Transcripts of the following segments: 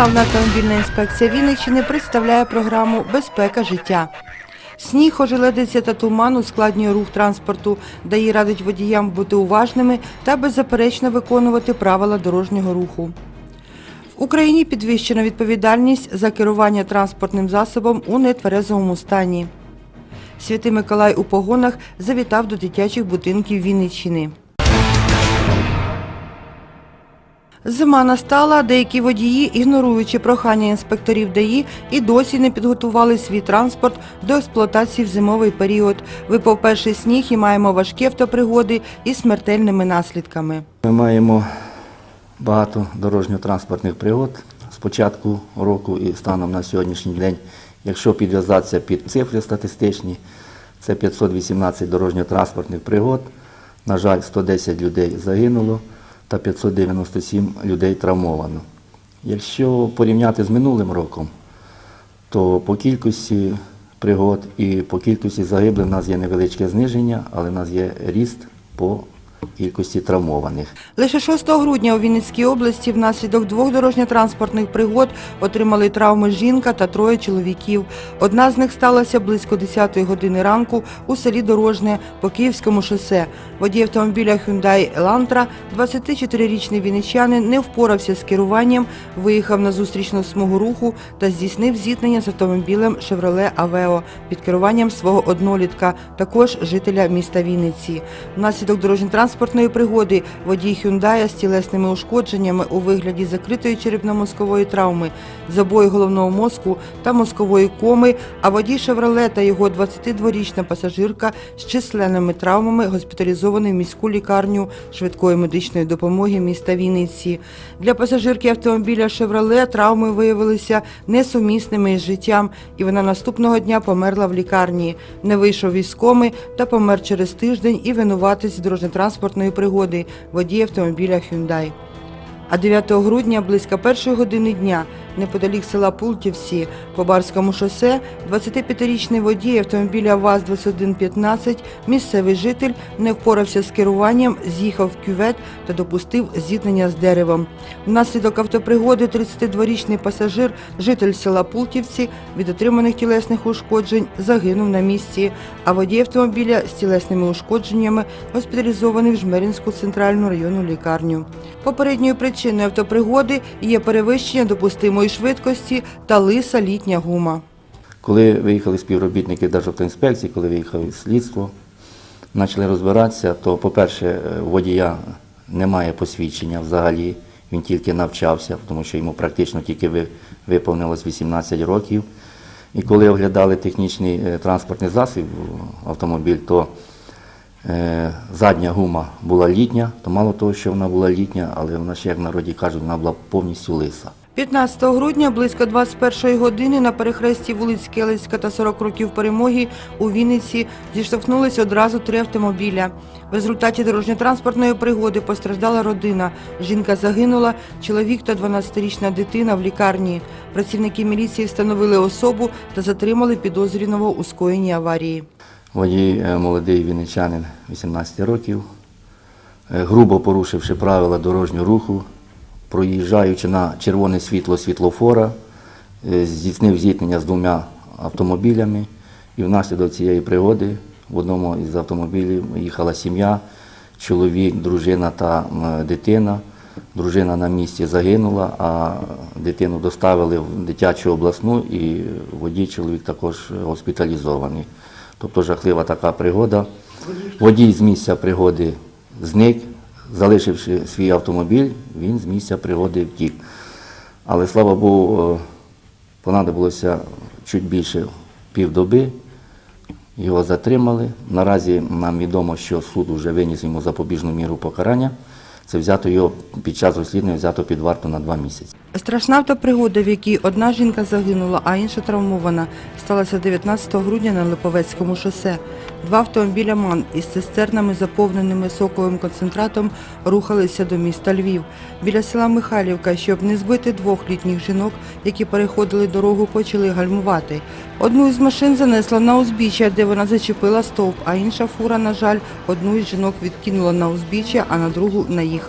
Державна автомобільна інспекція Вінниччини представляє програму Безпека життя. Сніг, ожеледиця та туман ускладнює рух транспорту, дає радить водіям бути уважними та беззаперечно виконувати правила дорожнього руху. В Україні підвищена відповідальність за керування транспортним засобом у нетверезовому стані. Святий Миколай у погонах завітав до дитячих будинків Вінниччини. Зима настала, деякі водії, ігноруючи прохання інспекторів ДАІ, і досі не підготували свій транспорт до експлуатації в зимовий період. Випав перший сніг і маємо важкі автопригоди із смертельними наслідками. Ми маємо багато дорожньо-транспортних пригод з початку року і станом на сьогоднішній день. Якщо підв'язатися під цифри статистичні, це 518 дорожньо-транспортних пригод. На жаль, 110 людей загинуло та 597 людей травмовано. Якщо порівняти з минулим роком, то по кількості пригод і по кількості загиблих в нас є невеличке зниження, але в нас є ріст по кількості травмованих. Лише 6 грудня у Вінницькій області внаслідок двох дорожньо-транспортних пригод отримали травми жінка та троє чоловіків. Одна з них сталася близько 10 години ранку у селі Дорожне по Київському шосе. Водій автомобіля Hyundai Elantra, 24-річний вінничанин, не впорався з керуванням, виїхав на зустрічну смугу руху та здійснив зіткнення з автомобілем Chevrolet Aveo під керуванням свого однолітка, також жителя міста Вінниці. Внаслідок дорожньо-транспортної пригоди водій Hyundai з тілесними ушкодженнями у вигляді закритої черепно-мозкової травми, забою головного мозку та мозкової коми, а водій Chevrolet та його 22-річна пасажирка з численними травмами госпіталізовані в міську лікарню швидкої медичної допомоги міста Вінниці. Для пасажирки автомобіля Chevrolet травми виявилися несумісними із життям, і вона наступного дня померла в лікарні. Не вийшов із коми та помер через тиждень і винуватець дорожньо-транспортної пригоди водій автомобіля Hyundai. А 9 грудня близько першої години дня неподалік села Пултівці по Барському шосе 25-річний водій автомобіля ВАЗ-2115, місцевий житель, не впорався з керуванням, з'їхав в кювет та допустив зіткнення з деревом. Внаслідок автопригоди 32-річний пасажир, житель села Пултівці, від отриманих тілесних ушкоджень загинув на місці, а водій автомобіля з тілесними ушкодженнями госпіталізований в Жмеринську центральну районну лікарню. Попередньою причиною автопригоди є перевищення допустимої швидкості та лиса літня гума. Коли виїхали співробітники Державтоінспекції, коли виїхали слідство, почали розбиратися, то, по-перше, е, водія немає посвідчення взагалі, він тільки навчався, тому що йому практично тільки ви- виповнилось 18 років. І коли оглядали технічний е, транспортний засіб, е, автомобіль, то задня гума була літня, то мало того, що вона була літня, але вона ще, як в народі кажуть, вона була повністю лиса. 15 грудня близько 21 години на перехресті вулиць Келицька та 40 років перемоги у Вінниці зіштовхнулись одразу три автомобіля. В результаті дорожньо-транспортної пригоди постраждала родина. Жінка загинула, чоловік та 12-річна дитина в лікарні. Працівники міліції встановили особу та затримали підозрюваного у скоєнні аварії. Водій е, молодий вінничанин 18 років, е, грубо порушивши правила дорожнього руху, проїжджаючи на червоне світло світлофора, е, здійснив зіткнення з двома автомобілями. І внаслідок цієї пригоди в одному із автомобілів їхала сім'я, чоловік, дружина та дитина. Дружина на місці загинула, а дитину доставили в дитячу обласну і водій чоловік також госпіталізований. Тобто жахлива така пригода. Водій з місця пригоди зник, залишивши свій автомобіль, він з місця пригоди втік. Але слава Богу, е, понадобилося чуть більше півдоби. Його затримали. Наразі нам відомо, що суд вже виніс йому запобіжну міру покарання. Це взято його під час розслідування взято під варту на два місяці. Страшна автопригода, в якій одна жінка загинула, а інша травмована, сталася 19 грудня на Липовецькому шосе. Два автомобіля МАН із цистернами, заповненими соковим концентратом, рухалися до міста Львів. Біля села Михайлівка, щоб не збити двох літніх жінок, які переходили дорогу, почали гальмувати. Одну із машин занесла на узбіччя, де вона зачепила стовп, а інша фура, на жаль, одну із жінок відкинула на узбіччя, а на другу наїхала.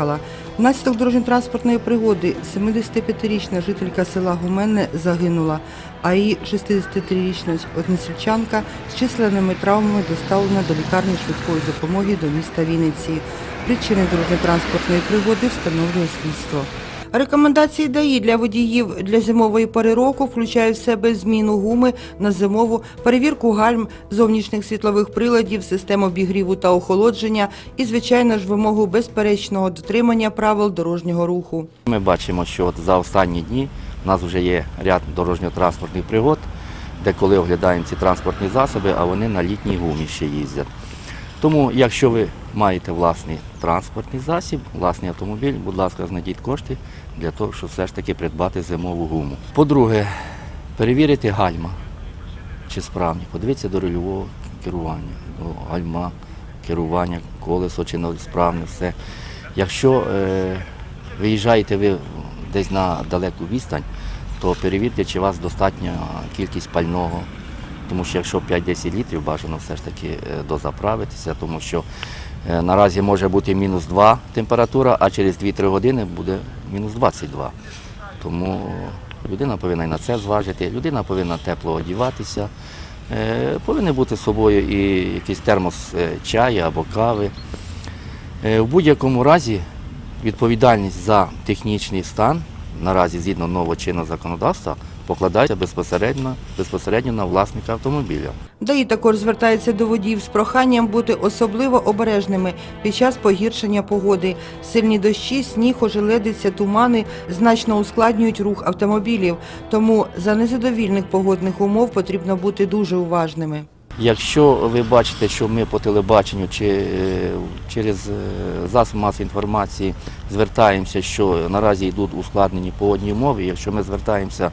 Внаслідок дорожньо-транспортної пригоди 75-річна жителька села Гуменне загинула, а її 63-річна односельчанка з численними травмами доставлена до лікарні швидкої допомоги до міста Вінниці. Причини дорожньо-транспортної пригоди встановлює слідство. Рекомендації ДАІ для водіїв для зимової пори року включають в себе зміну гуми на зимову, перевірку гальм, зовнішніх світлових приладів, систем обігріву та охолодження і, звичайно ж, вимогу безперечного дотримання правил дорожнього руху. Ми бачимо, що от за останні дні у нас вже є ряд дорожньо-транспортних пригод, де коли оглядаємо ці транспортні засоби, а вони на літній гумі ще їздять. Тому, якщо ви маєте власний транспортний засіб, власний автомобіль, будь ласка, знайдіть кошти для того, щоб все ж таки придбати зимову гуму. По-друге, перевірити гальма, чи справні. Подивіться до рульового керування, до гальма, керування, колесо чи справне, все. Якщо е, виїжджаєте ви десь на далеку відстань, то перевірте, чи у вас достатня кількість пального. Тому що якщо 5-10 літрів, бажано все ж таки е, дозаправитися, тому що е, наразі може бути мінус 2 температура, а через 2-3 години буде мінус 22. Тому людина повинна і на це зважити, людина повинна тепло одіватися, е, повинен бути з собою і якийсь термос чаю або кави. В будь-якому разі відповідальність за технічний стан наразі згідно нового чинного законодавства покладається безпосередньо, безпосередньо на власника автомобіля. ДАІ також звертається до водіїв з проханням бути особливо обережними під час погіршення погоди. Сильні дощі, сніг, ожеледиця, тумани значно ускладнюють рух автомобілів. Тому за незадовільних погодних умов потрібно бути дуже уважними. Якщо ви бачите, що ми по телебаченню чи е, через е, засіб масової інформації звертаємося, що наразі йдуть ускладнені погодні умови, якщо ми звертаємося,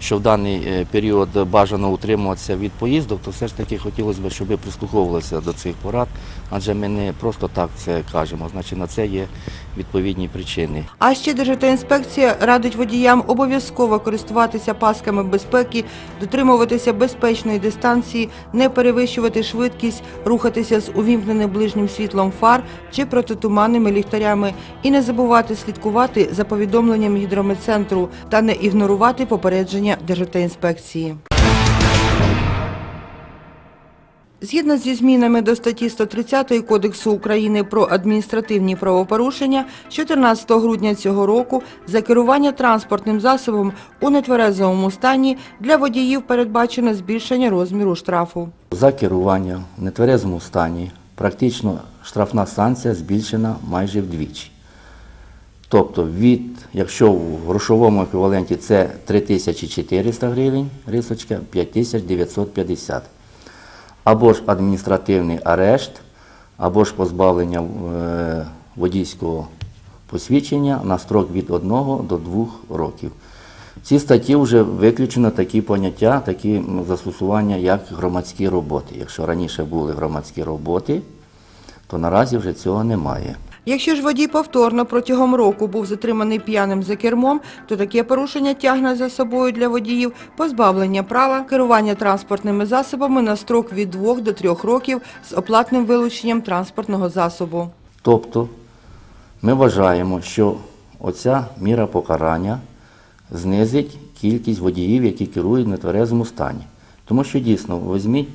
що в даний е, період бажано утримуватися від поїздок, то все ж таки хотілося б, щоб ви прислуховувалися до цих порад, адже ми не просто так це кажемо, значить на це є відповідні причини. А ще Державтоінспекція радить водіям обов'язково користуватися пасками безпеки, дотримуватися безпечної дистанції, не перевищувати швидкість, рухатися з увімкненим ближнім світлом фар чи протитуманними ліхтарями і не забувати слідкувати за повідомленням гідрометцентру та не ігнорувати попередження Державтоінспекції. Згідно зі змінами до статті 130 Кодексу України про адміністративні правопорушення, 14 грудня цього року за керування транспортним засобом у нетверезовому стані для водіїв передбачено збільшення розміру штрафу. За керування в нетверезому стані практично штрафна санкція збільшена майже вдвічі. Тобто, від, якщо в грошовому еквіваленті це 3400 гривень, рисочка, 5950. Або ж адміністративний арешт, або ж позбавлення е, водійського посвідчення на строк від 1 до 2 років. В цій статті вже виключено такі поняття, такі застосування, як громадські роботи. Якщо раніше були громадські роботи, то наразі вже цього немає. Якщо ж водій повторно протягом року був затриманий п'яним за кермом, то таке порушення тягне за собою для водіїв позбавлення права керування транспортними засобами на строк від 2 до 3 років з оплатним вилученням транспортного засобу. Тобто ми вважаємо, що оця міра покарання знизить кількість водіїв, які керують в нетверезому стані. Тому що дійсно, візьміть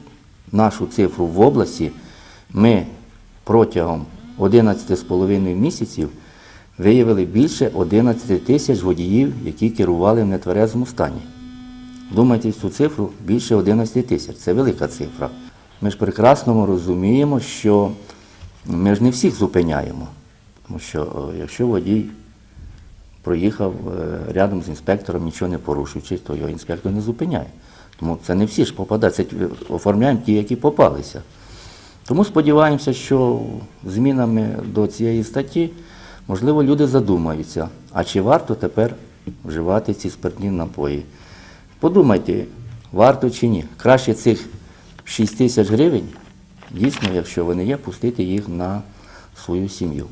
нашу цифру в області, ми протягом 11,5 місяців виявили більше 11 тисяч водіїв, які керували в нетверезому стані. Думайте цю цифру більше 11 тисяч. Це велика цифра. Ми ж прекрасно розуміємо, що ми ж не всіх зупиняємо. Тому що е, якщо водій проїхав е, рядом з інспектором, нічого не порушуючи, то його інспектор не зупиняє. Тому це не всі ж попадають, це оформляємо ті, які попалися. Тому сподіваємося, що змінами до цієї статті, можливо, люди задумаються, а чи варто тепер вживати ці спиртні напої. Подумайте, варто чи ні. Краще цих 6 тисяч гривень, дійсно, якщо вони є, пустити їх на свою сім'ю.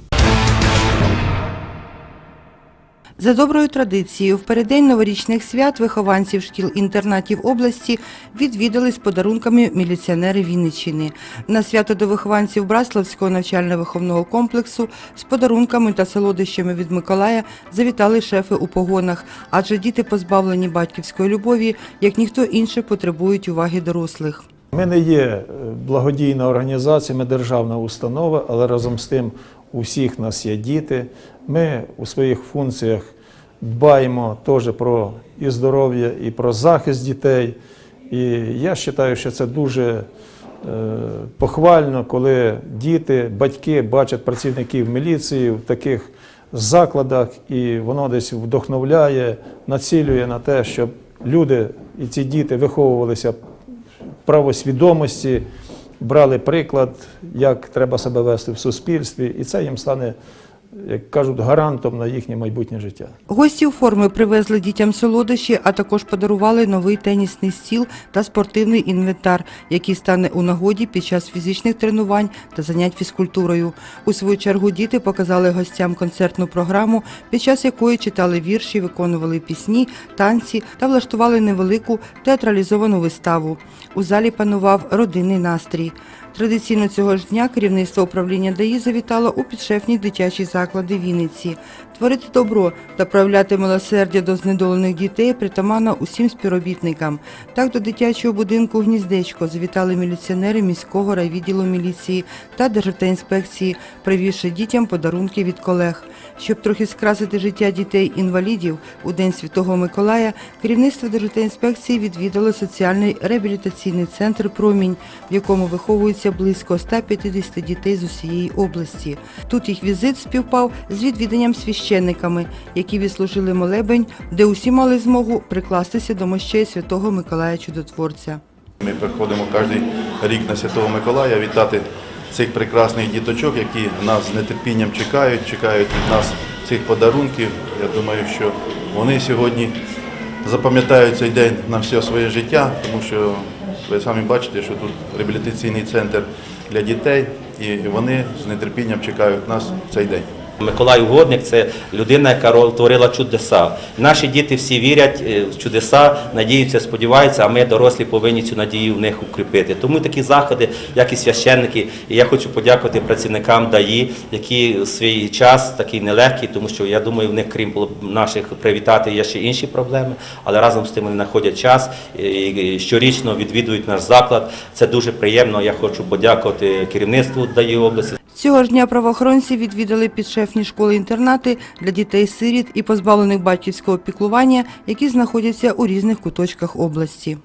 За доброю традицією, в переддень новорічних свят вихованців шкіл-інтернатів області відвідали з подарунками міліціонери Вінниччини. На свято до вихованців Браславського навчально-виховного комплексу з подарунками та солодощами від Миколая завітали шефи у погонах, адже діти, позбавлені батьківської любові, як ніхто інший, потребують уваги дорослих. Ми не є е, благодійна організація, ми державна установа, але разом з тим у всіх нас є діти. Ми у своїх функціях дбаємо теж про і здоров'я, і про захист дітей. І я вважаю, що це дуже е, похвально, коли діти, батьки бачать працівників міліції в таких закладах, і воно десь вдохновляє, націлює на те, щоб люди і ці діти виховувалися правосвідомості, брали приклад, як треба себе вести в суспільстві, і це їм стане, як кажуть, гарантом на їхнє майбутнє життя. Гості у формі привезли дітям солодощі, а також подарували новий тенісний стіл та спортивний інвентар, який стане у нагоді під час фізичних тренувань та занять фізкультурою. У свою чергу діти показали гостям концертну програму, під час якої читали вірші, виконували пісні, танці та влаштували невелику театралізовану виставу. У залі панував родинний настрій. Традиційно цього ж дня керівництво управління ДАІ завітало у підшефні дитячі заклади Вінниці. Творити добро та проявляти милосердя до знедолених дітей притаманно усім співробітникам. Так до дитячого будинку «Гніздечко» завітали міліціонери міського райвідділу міліції та Державтоінспекції, привізши дітям подарунки від колег. Щоб трохи скрасити життя дітей-інвалідів, у День Святого Миколая керівництво Державтоінспекції відвідало соціальний реабілітаційний центр «Промінь», в якому виховується близько 150 дітей з усієї області. Тут їх візит співпав з відвіданням священниками, які відслужили молебень, де усі мали змогу прикластися до мощей Святого Миколая Чудотворця. Ми приходимо кожен рік на Святого Миколая вітати цих прекрасних діточок, які нас з нетерпінням чекають, чекають від нас цих подарунків. Я думаю, що вони сьогодні запам'ятають цей день на все своє життя, тому що ви самі бачите, що тут реабілітаційний центр для дітей, і вони з нетерпінням чекають нас в цей день. Миколай Угодник це людина, яка творила чудеса. Наші діти всі вірять е, в чудеса, надіються, сподіваються, а ми, дорослі, повинні цю надію в них укріпити. Тому такі заходи, як і священники, і я хочу подякувати працівникам ДАІ, які свій час такий нелегкий, тому що я думаю, в них, крім наших привітати, є ще інші проблеми, але разом з тим вони знаходять час і щорічно відвідують наш заклад. Це дуже приємно. Я хочу подякувати керівництву ДАІ області. Цього ж дня правоохоронці відвідали підшефні школи-інтернати для дітей-сиріт і позбавлених батьківського піклування, які знаходяться у різних куточках області.